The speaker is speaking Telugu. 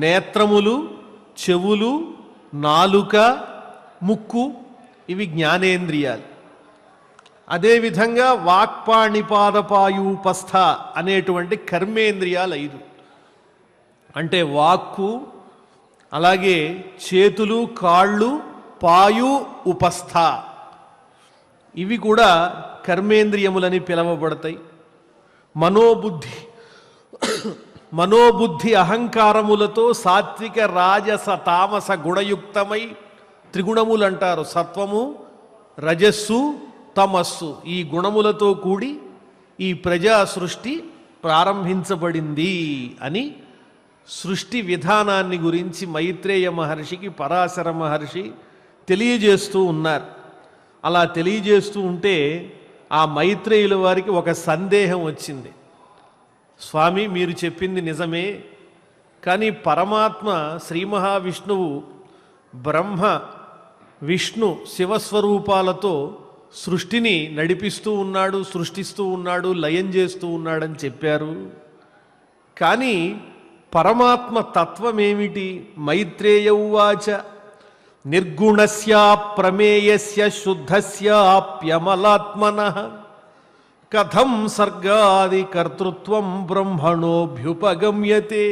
నేత్రములు చెవులు నాలుక ముక్కు ఇవి జ్ఞానేంద్రియాలు. అదేవిధంగా వాక్పాణిపాదపాయూపస్థ అనేటువంటి కర్మేంద్రియాలు ఐదు. అంటే వాక్కు అలాగే చేతులు కాళ్ళు పాయు ఉపస్థ. ఇవి కూడా కర్మేంద్రియములని పిలవబడతాయి. మనోబుద్ధి మనోబుద్ధి అహంకారములతో సాత్విక రాజస తామస గుణయుక్తమై త్రిగుణములు అంటారు సత్వము రజస్సు తమస్సు ఈ గుణములతో కూడి ఈ ప్రజా సృష్టి ప్రారంభించబడింది అని సృష్టి విధానాన్ని గురించి మైత్రేయ మహర్షికి పరాశర మహర్షి తెలియజేస్తూ ఉన్నారు. అలా తెలియజేస్తూ ఉంటే ఆ మైత్రేయుల వారికి ఒక సందేహం వచ్చింది. స్వామి మీరు చెప్పింది నిజమే. కానీ పరమాత్మ శ్రీ మహావిష్ణువు బ్రహ్మ విష్ణు శివస్వరూపాలతో సృష్టిని నడిపిస్తూ ఉన్నాడు సృష్టిస్తూ ఉన్నాడు లయం చేస్తూ ఉన్నాడని చెప్పారు. కానీ పరమాత్మ తత్వమేమిటి? మైత్రేయ ఉవాచ నిర్గుణస్యా ప్రమేయస్య శుద్ధస్యాప్యమలాత్మన. कथम सर्गादि कर्तृत्व ब्रह्मणोभ्युपगम्यते